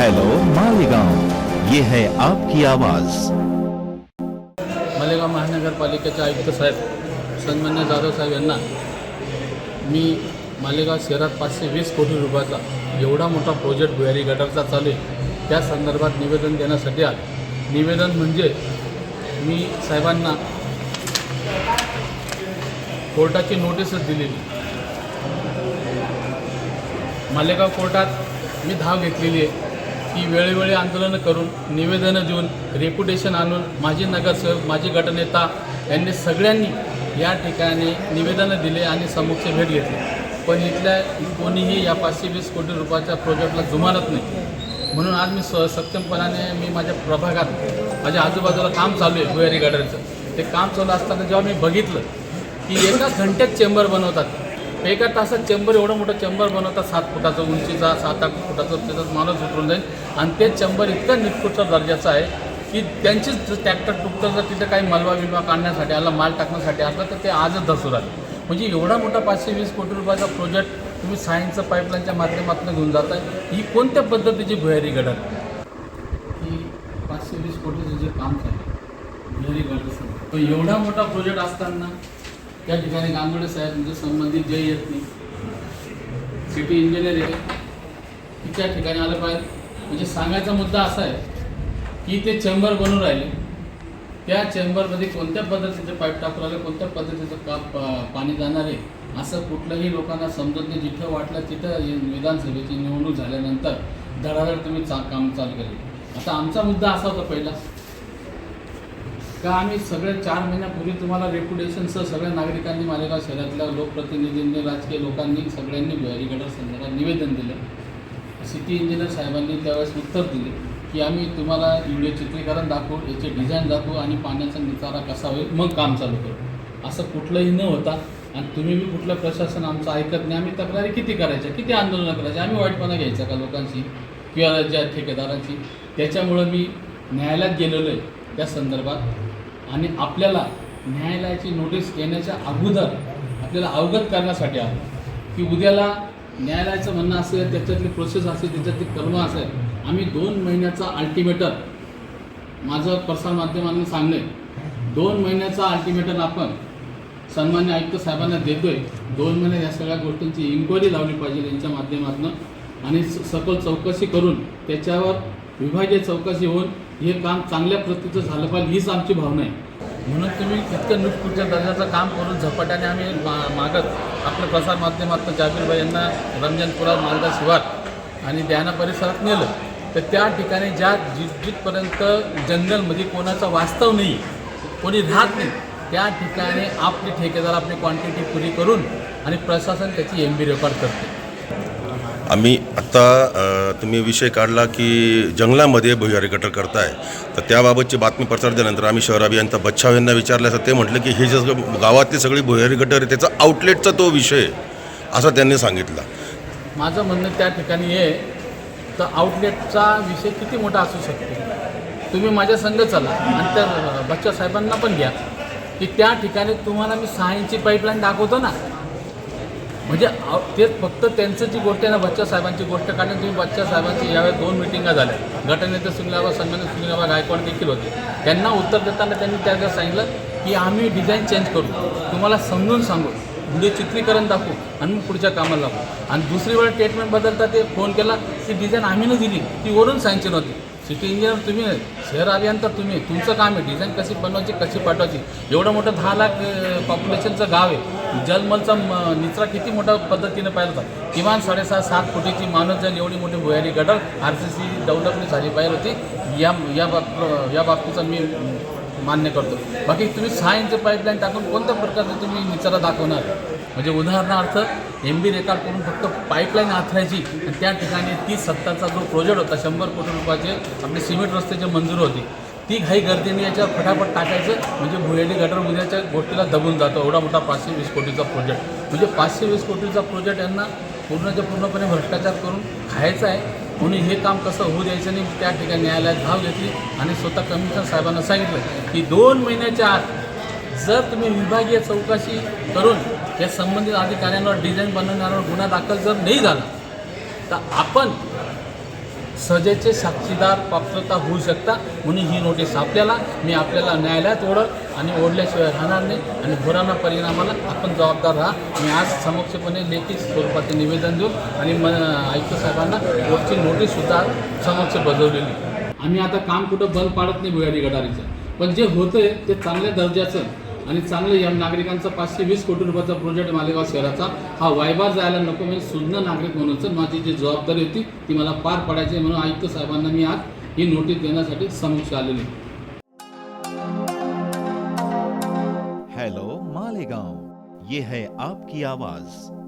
Hello Malegaon. ये है आपकी आवाज़। मालेगाव महानगरपालिकेचे आयुक्त साहेब सन्मान्य जाधव साहेब यांना मी मालेगाव शहरात पाचशे वीस कोटी रुपयाचा एवढा मोठा प्रोजेक्ट भुयारी गटारचा चालू आहे त्या संदर्भात निवेदन देण्यासाठी आले. निवेदन म्हणजे मी साहेबांना कोर्टाची नोटीसच दिलेली. मालेगाव कोर्टात मी धाव घेतलेली आहे. की वेळोवेळी आंदोलनं करून निवेदनं देऊन रेप्युटेशन आणून माजी नगरसेवक माजी गटनेता यांनी सगळ्यांनी या ठिकाणी निवेदनं दिले आणि समक्ष भेट घेतली. पण इथल्या कोणीही या पाचशे वीस कोटी रुपयाच्या प्रोजेक्टला जुमानत नाही. म्हणून आज मी स सक्षमपणाने मी माझ्या प्रभागात माझ्या आजूबाजूला काम चालू आहे भुयारी गार्डनचं ते काम चालू असताना जेव्हा मी बघितलं की एका घंट्यात चेंबर बनवतात. एका तासात चेंबर एवढं मोठं चेंबर बनवतात सात फुटाचं उंचीचा सात आठ फुटाचं त्याच्यात माणूस उतरून जाईल. आणि ते चेंबर इतकं निकृष्ट दर्जाचं आहे की त्यांचीच ट्रॅक्टर टुकटर जर तिथे काही मलबा बिलबा काढण्यासाठी आला माल टाकण्यासाठी असलं तर ते आजच धसू राहिले म्हणजे एवढा मोठा पाचशे वीस कोटी रुपयाचा प्रोजेक्ट तुम्ही सायन्सचं पाईपलाईनच्या माध्यमातून घेऊन जात आहे ही कोणत्या पद्धतीची भुयारी गडर ही पाचशे वीस कोटीचं जे काम चालू भुयारी गडर एवढा मोठा प्रोजेक्ट असताना त्या ठिकाणी गांगडे साहेबांचं संबंधित जे येत नाही. सिटी इंजिनियर आहे. की त्या ठिकाणी आलं पाहिजे. म्हणजे सांगायचा मुद्दा असा आहे की ते चेंबर बनून राहिले. त्या चेंबरमध्ये कोणत्या पद्धतीचं पाईप टाकून राहिले कोणत्या पद्धतीचं का पाणी जाणार आहे असं कुठलंही लोकांना समजत नाही. जिथं वाटलं तिथं विधानसभेची निवडणूक झाल्यानंतर धडाधड तुम्ही चा काम चालू केले. आता आमचा मुद्दा असा होता पहिला. का आम्ही सगळे चार महिन्यापूर्वी तुम्हाला रेप्युटेशनसह सगळ्या नागरिकांनी मालेगाव शहरातल्या लोकप्रतिनिधींनी राजकीय लोकांनी सगळ्यांनी भुयारी गटार संदर्भात निवेदन दिलं. सिटी इंजिनियर साहेबांनी त्यावेळेस उत्तर दिले की आम्ही तुम्हाला व्हिडिओ चित्रीकरण दाखवू याचे डिझाईन दाखवू आणि पाण्याचा निचारा कसा होईल मग काम चालू करू. असं कुठलंही न होता आणि तुम्ही बी कुठलं प्रशासन आमचं ऐकत नाही आम्ही तक्रारी किती करायच्या किती आंदोलनं करायची आम्ही वाईटपणा घ्यायचा का लोकांची किंवा ज्या ठेकेदारांची त्याच्यामुळं मी न्यायालयात गेलेलो आहे. त्या संदर्भात आणि आपल्याला न्यायालयाची नोटीस येण्याच्या अगोदर आपल्याला अवगत करण्यासाठी आलो. की उद्याला न्यायालयाचं म्हणणं असेल त्याच्यातली प्रोसेस असेल त्याच्यातली कर्म असेल आम्ही दोन महिन्याचा अल्टिमेटर माझं प्रसारमाध्यमांना सांगणे दोन महिन्याचा अल्टिमेटर आपण सन्मान्य आयुक्त साहेबांना देतोय. दोन महिने या सगळ्या गोष्टींची इन्क्वायरी लावली पाहिजे यांच्या माध्यमातून. आणि स- सखोल चौकशी करून त्याच्यावर विभागीय चौकशी होऊन हे काम चांगल्या प्रतीचं झालं पाहिजे हीच आमची भावना आहे. म्हणून तुम्ही इतकं नुटपुटच्या दर्जाचं काम करून झपाट्याने आम्ही मा मागत आपल्या प्रसारमाध्यमातून जाबीरबाई यांना रमजानपुरा मालदा शिवार आणि द्याना परिसरात नेलं. तर त्या ठिकाणी ज्या जित जिथपर्यंत जंगलमध्ये कोणाचा वास्तव नाही कोणी राहत नाही त्या ठिकाणी आपले ठेकेदार आपली क्वांटिटी पुरी करून आणि प्रशासन त्याची एम बी रेकॉर्ड करते. आम्ही आत्ता तुम्ही विषय काढला की जंगलामध्ये भुयारी गटर करताय. तर त्याबाबतची बातमी प्रसार झाल्यानंतर आम्ही शहर अभियंता बच्छाव यांना विचारलं असं ते म्हटलं की हे जे सगळं गावातली सगळी भुयारी गटर आहे त्याचा आउटलेटचा तो विषय असा त्यांनी सांगितला. माझं म्हणणं त्या ठिकाणी आहे तर आउटलेटचा विषय किती मोठा असू शकतो? तुम्ही माझ्या संघ चला आणि त्या बच्चा साहेबांना पण घ्या की त्या ठिकाणी तुम्हाला मी सहा इंची पाईपलाईन दाखवतो ना म्हणजे ते फक्त त्यांचं जी गोष्ट आहे ना बच्चा साहेबांची गोष्ट कारण तुम्ही बच्चा साहेबांची यावेळेस दोन मिटिंगा झाल्या. गटनेते सुनीलाबा सन्मान्य सुनीलाबा गायकवाड देखील होते. त्यांना उत्तर देताना त्यांनी त्यावेळेस सांगितलं की आम्ही डिझाईन चेंज करू. तुम्हाला समजून सांगू. व्हिडिओ चित्रीकरण दाखवू आणि मग पुढच्या कामाला लागू. आणि दुसरी वेळ ट्रीटमेंट बदलता ते फोन केला ती डिझाईन आम्ही न दिली. ती वरून सांगितली नव्हती सिटी इंजिनियर तुम्ही शहर अभियंता तुम्ही तुमचं काम आहे डिझाईन कशी बनवायची कशी पाठवायची? एवढं मोठं दहा लाख पॉप्युलेशनचं गाव आहे. जलमलचा म- निचरा किती मोठ्या पद्धतीनं पाहिला होता? किमान साडेसहा सात कोटीची माणूस जाईल एवढी मोठी भुयारी gutter R C C development झाली पाहिजे होती. या या बाब या बाबतीचा मी मान्य करतो. बाकी तुम्ही सहा इंच पाईपलाईन टाकून कोणत्या प्रकारचं तुम्ही निचरा दाखवणार? म्हणजे उदाहरणार्थ एम बी रेकॉर्ड करून फक्त पाईपलाईन आथरायची आणि त्या ठिकाणी ती सत्ताचा जो प्रोजेक्ट होता शंभर कोटी रुपयाचे आपले सिमेंट रस्त्याची मंजूर होती. ती घाई गर्दीने याच्या फटाफट टाकायचं म्हणजे भुयाली गटर उद्याच्या गोष्टीला दबून जातो. एवढा मोठा पाचशे वीस कोटीचा प्रोजेक्ट म्हणजे पाचशे वीस कोटीचा प्रोजेक्ट यांना पूर्णच्या पूर्णपणे भ्रष्टाचार करून खायचा आहे. म्हणून हे काम कसं होऊ द्यायचं नाही त्या ठिकाणी न्यायालयात धाव घेतली आणि स्वतः कमिशनर साहेबांना सांगितलं की दोन महिन्याच्या आत जर तुम्ही विभागीय चौकशी करून या संबंधित अधिकाऱ्यांवर डिझाईन बनवण्यावर गुन्हा दाखल जर नाही झाला तर आपण सजेचे साक्षीदार पात्रता होऊ शकता म्हणून ही नोटीस आपल्याला मी आपल्याला न्यायालयात ओढल आणि ओढल्याशिवाय राहणार नाही आणि होणाऱ्या परिणामाला आपण जबाबदार राहा. मी आज समक्षपणे लेखी स्वरूपाचे निवेदन देऊ आणि म आयुक्त साहेबांना कोर्टची नोटीससुद्धा समक्ष बजावलेली. आम्ही आता काम कुठं बंद पाडत नाही भुयारी गटारीचं. पण जे होतं ते चांगल्या दर्जाचं आणि चांगलं या नागरिकांचा पाचशे वीस कोटी रुपयाचा प्रोजेक्ट मालेगाव शहराचा. हा वायबार जायला नको म्हणजे सुज्ञ नागरिक म्हणूनच माझी जी जबाबदारी होती ती मला पार पाडायची म्हणून आयुक्त साहेबांना मी आज ही नोटीस देण्यासाठी समक्ष आलेली हॅलो मालेगाव. ये है आपकी आवाज.